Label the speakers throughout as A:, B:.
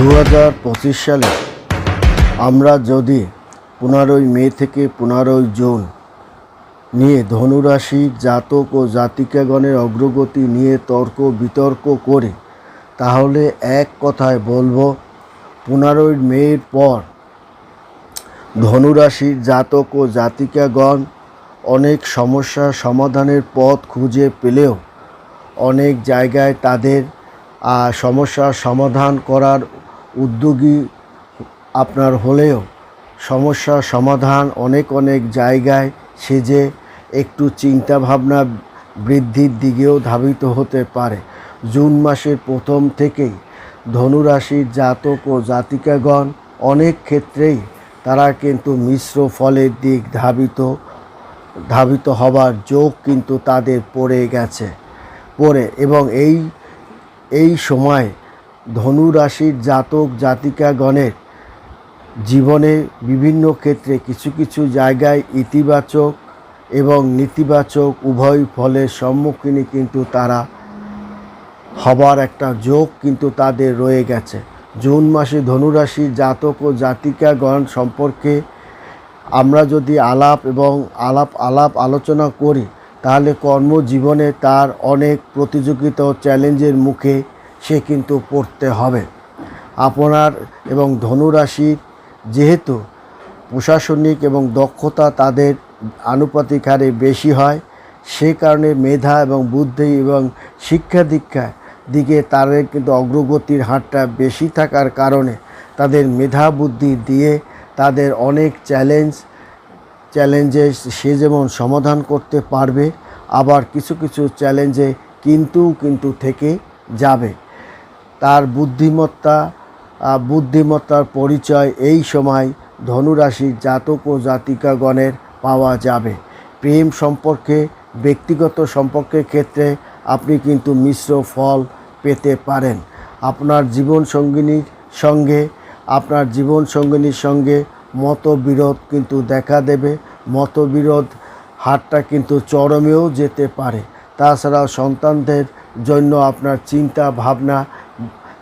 A: দু হাজার পঁচিশ সালে আমরা যদি পনেরোই মে থেকে পনেরোই জুন নিয়ে ধনুরাশির জাতক ও জাতিকাগণের অগ্রগতি নিয়ে তর্ক বিতর্ক করে তাহলে এক কথায় বলব পনেরোই মের পর ধনুরাশির জাতক ও জাতিকাগণ অনেক সমস্যার সমাধানের পথ খুঁজে পেলেও অনেক জায়গায় তাদের আহ, সমস্যার সমাধান করার উদ্যোগী আপনার হলেও সমস্যার সমাধান অনেক অনেক জায়গায় সেজে একটু চিন্তা ভাবনা বৃদ্ধির দিকেও ধাবিত হতে পারে। জুন মাসের প্রথম থেকেই ধনুরাশির জাতক ও জাতিকাগণ অনেক ক্ষেত্রেই তারা কিন্তু মিশ্র ফলের দিক ধাবিত ধাবিত হবার যোগ কিন্তু তাদের পড়ে গেছে, পড়ে এবং এই এই সময় ধনু রাশির জাতক, জাতিকাগণের জীবনে বিভিন্ন ক্ষেত্রে কিছু কিছু জায়গায় ইতিবাচক এবং নেতিবাচক উভয় ফলের সম্মুখীনই কিন্তু তারা হবার একটা যোগ কিন্তু তাদের রয়ে গেছে। জুন মাসে ধনুরাশি জাতক ও জাতিকাগণ সম্পর্কে আমরা যদি আলাপ এবং আলাপ আলাপ আলোচনা করি, তাহলে কর্মজীবনে তার অনেক প্রতিযোগিতা ও চ্যালেঞ্জের মুখে সে কিন্তু পড়তে হবে। আপনার এবং ধনুরাশির যেহেতু প্রশাসনিক এবং দক্ষতা তাদের আনুপাতিক হারে বেশি হয়, সে কারণে মেধা এবং বুদ্ধি এবং শিক্ষা দীক্ষার দিকে তাদের কিন্তু অগ্রগতির হারটা বেশি থাকার কারণে তাদের মেধা বুদ্ধি দিয়ে তাদের অনেক চ্যালেঞ্জ চ্যালেঞ্জে সে যেমন সমাধান করতে পারবে, আবার কিছু কিছু চ্যালেঞ্জে কিন্তু কিন্তু থেকে যাবে। তার বুদ্ধিমত্তা বুদ্ধিমত্তার পরিচয় এই সময় ধনুরাশির জাতক ও জাতিকাগণের পাওয়া যাবে। প্রেম সম্পর্কে, ব্যক্তিগত সম্পর্কের ক্ষেত্রে আপনি কিন্তু মিশ্র ফল পেতে পারেন। আপনার জীবন সঙ্গিনীর সঙ্গে, আপনার জীবন সঙ্গিনীর সঙ্গে মতবিরোধ কিন্তু দেখা দেবে। মতবিরোধ হারটা কিন্তু চরমেও যেতে পারে। তাছাড়াও সন্তানদের জন্য আপনার চিন্তা ভাবনা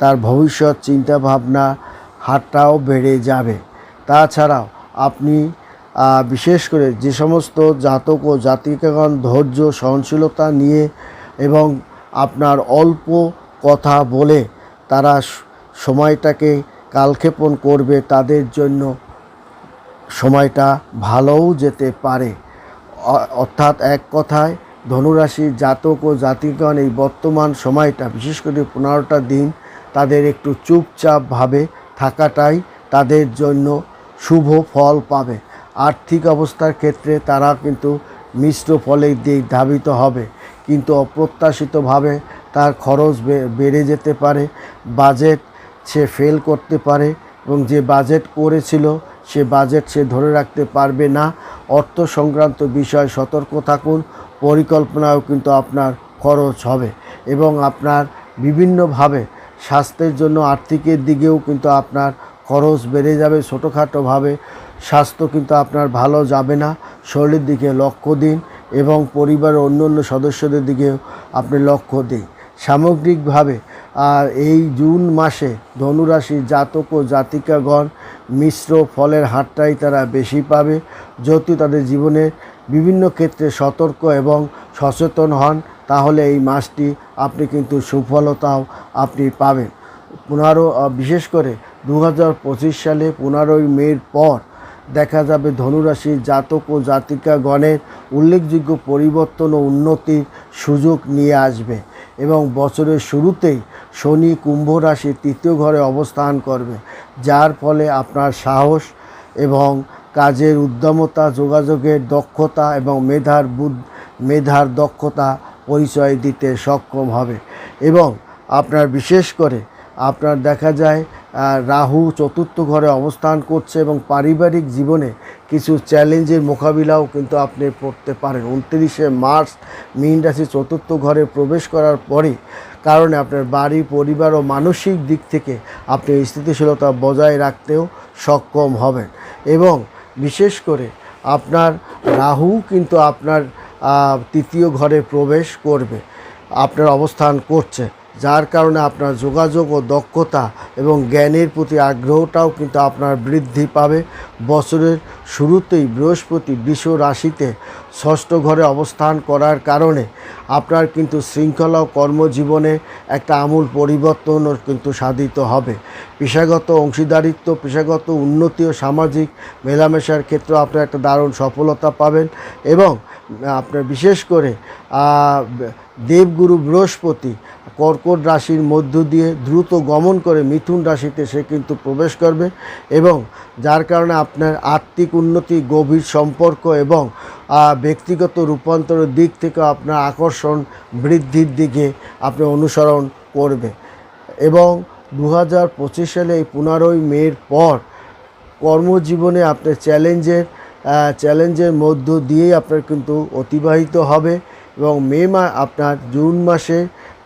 A: তার ভবিষ্যৎ চিন্তা ভাবনা হারটাও বেড়ে যাবে। তাছাড়াও আপনি বিশেষ করে যে সমস্ত জাতক ও জাতিকাগণ ধৈর্য, সহনশীলতা নিয়ে এবং আপনার অল্প কথা বলে তারা সময়টাকে কালক্ষেপণ করবে, তাদের জন্য সময়টা ভালোও যেতে পারে। অর্থাৎ এক কথায়, ধনুরাশির জাতক ও জাতিগণ এই বর্তমান সময়টা, বিশেষ করে পনেরোটা দিন তাদের একটু চুপচাপভাবে থাকাটাই তাদের জন্য শুভ ফল পাবে। আর্থিক অবস্থার ক্ষেত্রে তারা কিন্তু মিশ্র ফলের দিক ধাবিত হবে, কিন্তু অপ্রত্যাশিতভাবে তার খরচ বেড়ে যেতে পারে। বাজেট সে ফেল করতে পারে এবং যে বাজেট করেছিল, সে বাজেট সে ধরে রাখতে পারবে না। অর্থ সংক্রান্ত বিষয়ে সতর্ক থাকুন, পরিকল্পনাও কিন্তু আপনার খরচ হবে এবং আপনার বিভিন্নভাবে স্বাস্থ্যের জন্য আর্থিকের দিকেও কিন্তু আপনার খরচ বেড়ে যাবে ছোটোখাটোভাবে। স্বাস্থ্য কিন্তু আপনার ভালো যাবে না। শরীরের দিকে লক্ষ্য দিন এবং পরিবারের অন্য অন্য সদস্যদের দিকেও আপনি লক্ষ্য দিন। সামগ্রিকভাবে, আর এই জুন মাসে ধনুরাশির জাতক ও জাতিকাগণ মিশ্র ফলের হারটাই তারা বেশি পাবে। যদি তাদের জীবনে বিভিন্ন ক্ষেত্রে সতর্ক এবং সচেতন হন তাহলে এই মাসটি আপনি কিন্তু সুফলতাও আপনি পাবেন। পনেরো বিশেষ করে দু হাজার পঁচিশ সালে পনেরোই মের পর দেখা যাবে ধনুরাশির জাতক ও জাতিকাগণের উল্লেখযোগ্য পরিবর্তন ও উন্নতির সুযোগ নিয়ে আসবে এবং বছরের শুরুতেই শনি কুম্ভ রাশির তৃতীয় ঘরে অবস্থান করবে, যার ফলে আপনার সাহস এবং কাজের উদ্যমতা, যোগাযোগের দক্ষতা এবং মেধার বুদ্ধ মেধার দক্ষতা পরিচয় দিতে সক্ষম হবে। এবং আপনার বিশেষ করে আপনার দেখা যায় রাহু চতুর্থ ঘরে অবস্থান করছে এবং পারিবারিক জীবনে কিছু চ্যালেঞ্জের মোকাবিলাও কিন্তু আপনি পড়তে পারেন। উনত্রিশে মার্চ মীন রাশি চতুর্থ ঘরে প্রবেশ করার পরে কারণে আপনার বাড়ি, পরিবার ও মানসিক দিক থেকে আপনি স্থিতিশীলতা বজায় রাখতেও সক্ষম হবেন। এবং বিশেষ করে আপনার রাহু কিন্তু আপনার তৃতীয় ঘরে প্রবেশ করবে, আপনার অবস্থান করছে। যার কারণে আপনার যোগাযোগ ও দক্ষতা এবং জ্ঞানের প্রতি আগ্রহটাও কিন্তু আপনার বৃদ্ধি পাবে। বছরের শুরুতেই বৃহস্পতি, বিশ্ব রাশিতে ষষ্ঠ ঘরে অবস্থান করার কারণে আপনার কিন্তু শৃঙ্খলা ও কর্মজীবনে একটা আমূল পরিবর্তনও কিন্তু সাধিত হবে। পেশাগত অংশীদারিত্ব, পেশাগত উন্নতি ও সামাজিক মেলামেশার ক্ষেত্রে আপনার একটা দারুণ সফলতা পাবেন এবং আপনার বিশেষ করে দেবগুরু বৃহস্পতি কর্কট রাশির মধ্য দিয়ে দ্রুত গমন করে মিথুন রাশিতে সে কিন্তু প্রবেশ করবে এবং যার কারণে আপনার আর্থিক উন্নতি, গভীর সম্পর্ক এবং ব্যক্তিগত রূপান্তরের দিক থেকে আপনার আকর্ষণ বৃদ্ধির দিকে আপনি অনুসরণ করবে। এবং দু হাজার পঁচিশ সালে এই পনেরোই মের পর কর্মজীবনে আপনার চ্যালেঞ্জের চ্যালেঞ্জের মধ্য দিয়েই আপনার কিন্তু অতিবাহিত হবে এবং মে মা, আপনার জুন মাসে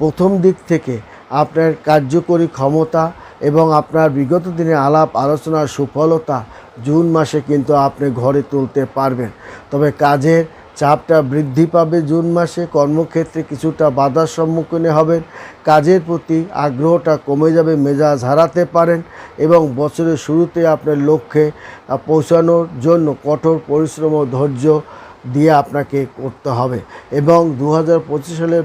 A: প্রথম দিক থেকে আপনার কার্যকরী ক্ষমতা এবং আপনার বিগত দিনে আলাপ, আলোচনার সুফলতা জুন মাসে কিন্তু আপনি ঘরে তুলতে পারবেন। তবে কাজের চাপটা বৃদ্ধি পাবে জুন মাসে, কর্মক্ষেত্রে কিছুটা বাধার সম্মুখীন হবেন। কাজের প্রতি আগ্রহটা কমে যাবে, মেজাজ হারাতে পারেন এবং বছরের শুরুতে আপনার লক্ষ্যে পৌঁছানোর জন্য কঠোর পরিশ্রম ও ধৈর্য দিয়ে আপনাকে করতে হবে। এবং দু হাজার পঁচিশ সালে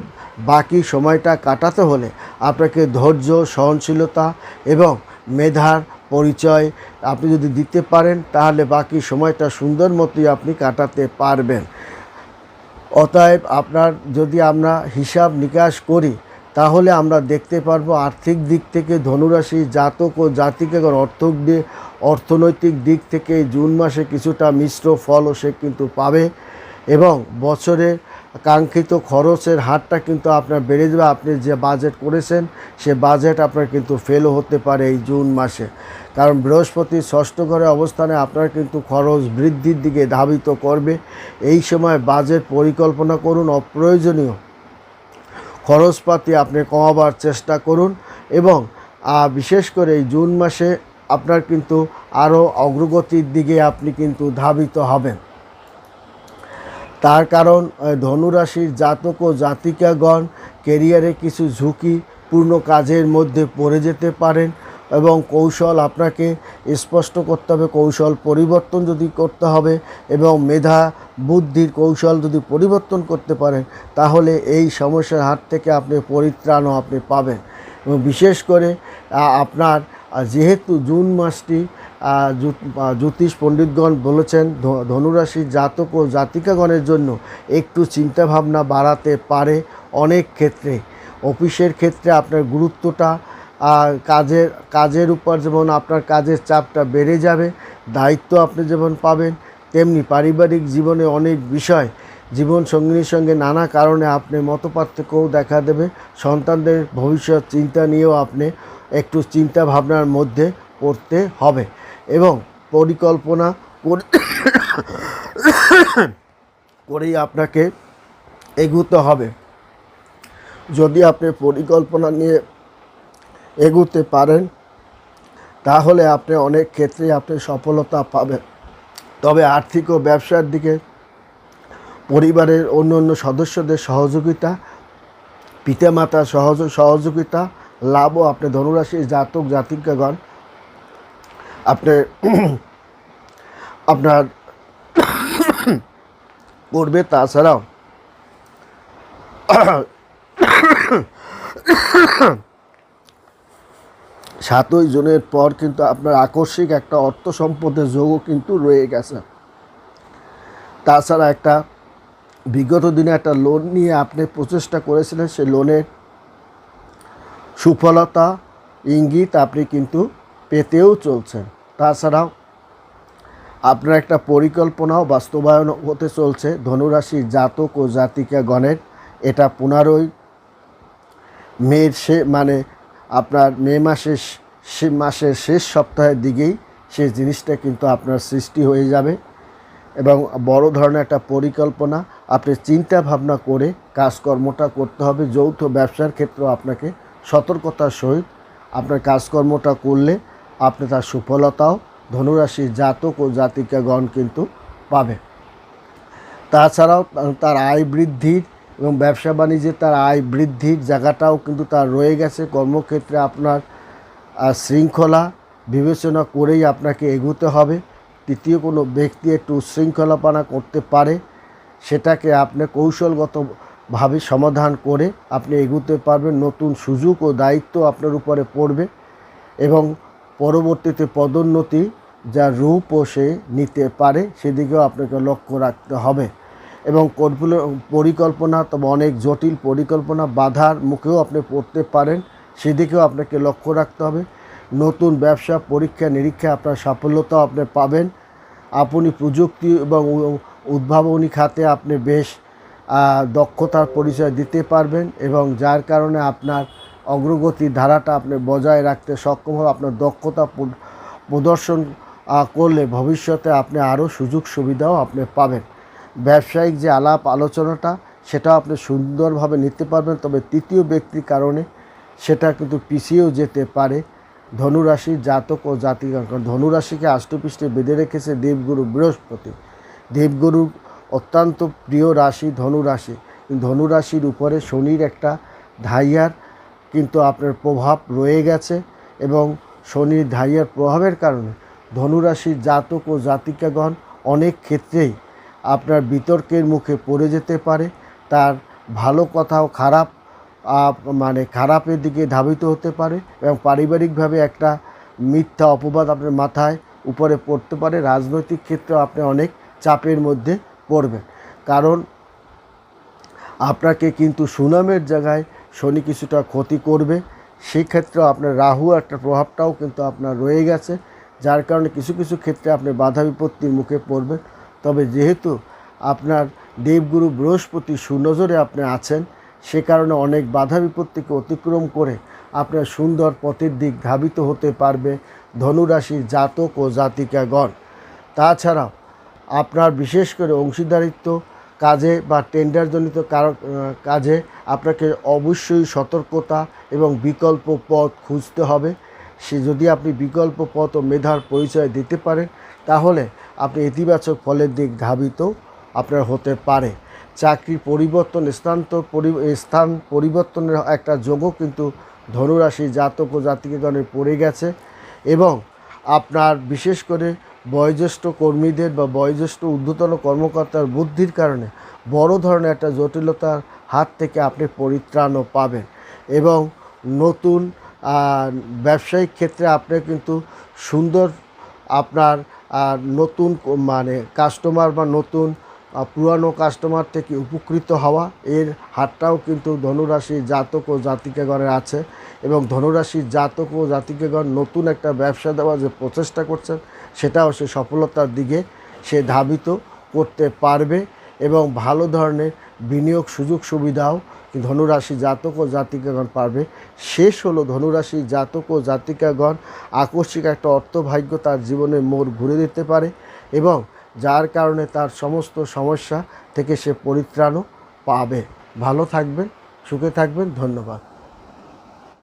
A: বাকি সময়টা কাটাতে হলে আপনাকে ধৈর্য, সহনশীলতা এবং মেধার পরিচয় আপনি যদি দিতে পারেন, তাহলে বাকি সময়টা সুন্দর মতোই আপনি কাটাতে পারবেন। অতএব আপনার যদি আমরা হিসাব নিকাশ করি, তাহলে আমরা দেখতে পারব আর্থিক দিক থেকে ধনুরাশি জাতক ও জাতিকাগর অর্থ দিয়ে, অর্থনৈতিক দিক থেকে জুন মাসে কিছুটা মিশ্র ফলও সে কিন্তু পাবে এবং বছরে কাঙ্ক্ষিত খরচের হারটা কিন্তু আপনার বেড়ে যাবে। আপনি যে বাজেট করেছেন, সে বাজেট আপনার কিন্তু ফেলও হতে পারে এই জুন মাসে। কারণ বৃহস্পতি ষষ্ঠ ঘরে অবস্থানে আপনার কিন্তু খরচ বৃদ্ধির দিকে ধাবিত করবে। এই সময় বাজেট পরিকল্পনা করুন, অপ্রয়োজনীয় খরচপাতি আপনি কমাবার চেষ্টা করুন এবং বিশেষ করে এই জুন মাসে আপনার কিন্তু আরও অগ্রগতির দিকে আপনি কিন্তু ধাবিত হবেন। তার কারণ ধনুরাশির জাতক ও জাতিকাগণ কেরিয়ারে কিছু ঝুঁকিপূর্ণ কাজের মধ্যে পড়ে যেতে পারেন এবং কৌশল আপনাকে স্পষ্ট করতে হবে, কৌশল পরিবর্তন যদি করতে হবে এবং মেধা, বুদ্ধির কৌশল যদি পরিবর্তন করতে পারেন, তাহলে এই সমস্যার হাত থেকে আপনি পরিত্রাণও আপনি পাবেন। এবং বিশেষ করে আপনার যেহেতু জুন মাসটি জ্যোতিষ পণ্ডিতগণ বলেছেন ধনুরাশির জাতক ও জাতিকাগণের জন্য একটু চিন্তাভাবনা বাড়াতে পারে অনেক ক্ষেত্রে। অফিসের ক্ষেত্রে আপনার গুরুত্বটা কাজের কাজের উপর যেমন আপনার কাজের চাপটা বেড়ে যাবে, দায়িত্ব আপনি যেমন পাবেন, তেমনি পারিবারিক জীবনে অনেক বিষয়, জীবন সঙ্গিনীর সঙ্গে নানা কারণে আপনি মতপার্থক্যও দেখা দেবে। সন্তানদের ভবিষ্যৎ চিন্তা নিয়েও আপনি একটু চিন্তা ভাবনার মধ্যে পড়তে হবে। এবং পরিকল্পনা করে করেই আপনাকে এগুতে হবে। যদি আপনি পরিকল্পনা নিয়ে এগুতে পারেন, তাহলে আপনি অনেক ক্ষেত্রে আপনি সফলতা পাবেন। তবে আর্থিক ও ব্যবসার দিকে, পরিবারের অন্য অন্য সদস্যদের সহযোগিতা, পিতামাতার সহজ, সহযোগিতা, লাভও আপনি ধনুরাশির জাতক, জাতিকাগণ আপনি আপনার করবে তাছাড়াও সাতই জুনের পর কিন্তু আপনার আকস্মিক একটা অর্থ সম্পদের যোগও কিন্তু রয়ে গেছে। তাছাড়া একটা বিগত দিনে একটা লোন নিয়ে আপনি প্রচেষ্টা করেছিলেন সেই লোনের সুফলতা, ইঙ্গিত আপনি কিন্তু পেতেও চলছেন তাছাড়াও আপনার একটা পরিকল্পনাও বাস্তবায়ন হতে চলছে। ধনুরাশির জাতক ও জাতিকাগণের। এটা পনেরোই মের সে মানে আপনার মে মাসের মাসের শেষ সপ্তাহের দিকেই সেই জিনিসটা কিন্তু আপনার সৃষ্টি হয়ে যাবে। এবং বড় ধরনের একটা পরিকল্পনা, আপনি চিন্তা ভাবনা করে কাজকর্মটা করতে হবে। যৌথ ব্যবসার ক্ষেত্রেও আপনাকে সতর্কতার সহিত আপনার কাজকর্মটা করলে আপনি তার সুফলতাও ধনুরাশির জাতক ও জাতিকাগণ কিন্তু পাবে তাছাড়াও তার আয় বৃদ্ধির এবং ব্যবসা বাণিজ্যে তার আয় বৃদ্ধির জায়গাটাও কিন্তু তার রয়ে গেছে। কর্মক্ষেত্রে আপনার শৃঙ্খলা বিবেচনা করেই আপনাকে এগোতে হবে। তৃতীয় কোনো ব্যক্তি একটু উচ্ছৃঙ্খলাপানা করতে পারে, সেটাকে আপনি কৌশলগতভাবে সমাধান করে আপনি এগোতে পারবেন। নতুন সুযোগ ও দায়িত্ব আপনার উপরে পড়বে এবং পরবর্তীতে পদোন্নতি যা রূপও সে নিতে পারে, সেদিকেও আপনাকে লক্ষ্য রাখতে হবে। এবং পরিকল্পনা, তবে অনেক জটিল পরিকল্পনা বাধার মুখেও আপনি পড়তে পারেন, সেদিকেও আপনাকে লক্ষ্য রাখতে হবে। নতুন ব্যবসা, পরীক্ষা, নিরীক্ষা আপনার সাফল্যতাও আপনি পাবেন। আপনি প্রযুক্তি এবং উদ্ভাবনী খাতে আপনি বেশ দক্ষতার পরিচয় দিতে পারবেন এবং যার কারণে আপনার অগ্রগতি ধারাটা আপনি বজায় রাখতে সক্ষম হবে আপনার দক্ষতা প্রদর্শন করলে ভবিষ্যতে আপনি আরও সুযোগ সুবিধাও আপনি পাবেন। ব্যবসায়িক যে আলাপ আলোচনাটা, সেটাও আপনি সুন্দরভাবে নিতে পারবেন, তবে তৃতীয় ব্যক্তির কারণে সেটা কিন্তু পিছিয়েও যেতে পারে। ধনুরাশির জাতক ও জাতিগণ কারণ, ধনুরাশিকে আষ্টপৃষ্ঠে বেঁধে রেখেছে দেবগুরু বৃহস্পতি। দেবগুরু অত্যন্ত প্রিয় রাশি ধনুরাশি। ধনুরাশির উপরে শনির একটা ধাইয়ার কিন্তু আপনার প্রভাব রয়ে গেছে এবং শনির ধাইয়ার প্রভাবের কারণে ধনুরাশির জাতক ও জাতিকাগণ অনেক ক্ষেত্রেই আপনার বিতর্কের মুখে পড়ে যেতে পারে। তার ভালো কথাও খারাপ মানে খারাপের দিকে ধাবিত হতে পারে এবং পারিবারিকভাবে একটা মিথ্যা অপবাদ আপনার মাথায় উপরে পড়তে পারে। রাজনৈতিক ক্ষেত্রে আপনি অনেক চাপের মধ্যে পড়বেন। কারণ আপনাকে কিন্তু সুনামের জায়গায় শনি কিছুটা ক্ষতি করবে। সেই ক্ষেত্রেও আপনার রাহু একটা প্রভাবটাও কিন্তু আপনার রয়ে গেছে, যার কারণে কিছু কিছু ক্ষেত্রে আপনি বাধা বিপত্তির মুখে পড়বেন। তবে যেহেতু আপনার দেবগুরু বৃহস্পতি সুনজরে আপনি আছেন, সে কারণে অনেক বাধা বিপত্তিকে অতিক্রম করে আপনার সুন্দর পথের দিক ধাবিত হতে পারবে ধনুরাশির জাতক ও জাতিকাগণ। তাছাড়াও আপনার বিশেষ করে অংশীদারিত্ব কাজে বা টেন্ডারজনিত কাজে আপনাকে অবশ্যই সতর্কতা এবং বিকল্প পথ খুঁজতে হবে। সে যদি আপনি বিকল্প পথ ও মেধার পরিচয় দিতে পারেন, তাহলে আপনি ইতিবাচক ফলের দিক ধাবিত আপনার হতে পারে। চাকরি পরিবর্তন, স্থানান্তর পরি, স্থান পরিবর্তনের একটা যোগও কিন্তু ধনুরাশি জাতক ও জাতিকগণের পড়ে গেছে এবং আপনার বিশেষ করে বয়োজ্যেষ্ঠ কর্মীদের বা বয়োজ্যেষ্ঠ ঊর্ধ্বতন কর্মকর্তার বুদ্ধির কারণে বড় ধরনের একটা জটিলতার হাত থেকে আপনি পরিত্রাণও পাবেন। এবং নতুন ব্যবসায়িক ক্ষেত্রে আপনি কিন্তু সুন্দর আপনার নতুন মানে কাস্টমার বা নতুন পুরানো কাস্টমার থেকে উপকৃত হওয়া। এর হাতটাও কিন্তু ধনুরাশির জাতক ও জাতিকাগণের আছে। এবং ধনুরাশির জাতক ও জাতিকাগণ নতুন একটা ব্যবসা দেওয়ার যে প্রচেষ্টা করছেন সেটাও সে সফলতার দিকে সে ধাবিত করতে পারবে এবং ভালো ধরনের বিনিয়োগ সুযোগ সুবিধাও ধনুরাশি জাতক ও জাতিকাগণ পারবে। শেষ হলো ধনুরাশি জাতক ও জাতিকাগণ। আকস্মিক একটা অর্থভাগ্য তার জীবনে মোড় ঘুরে দিতে পারে এবং যার কারণে তার সমস্ত সমস্যা থেকে সে পরিত্রাণও পাবে। ভালো থাকবেন, সুখে থাকবেন, ধন্যবাদ।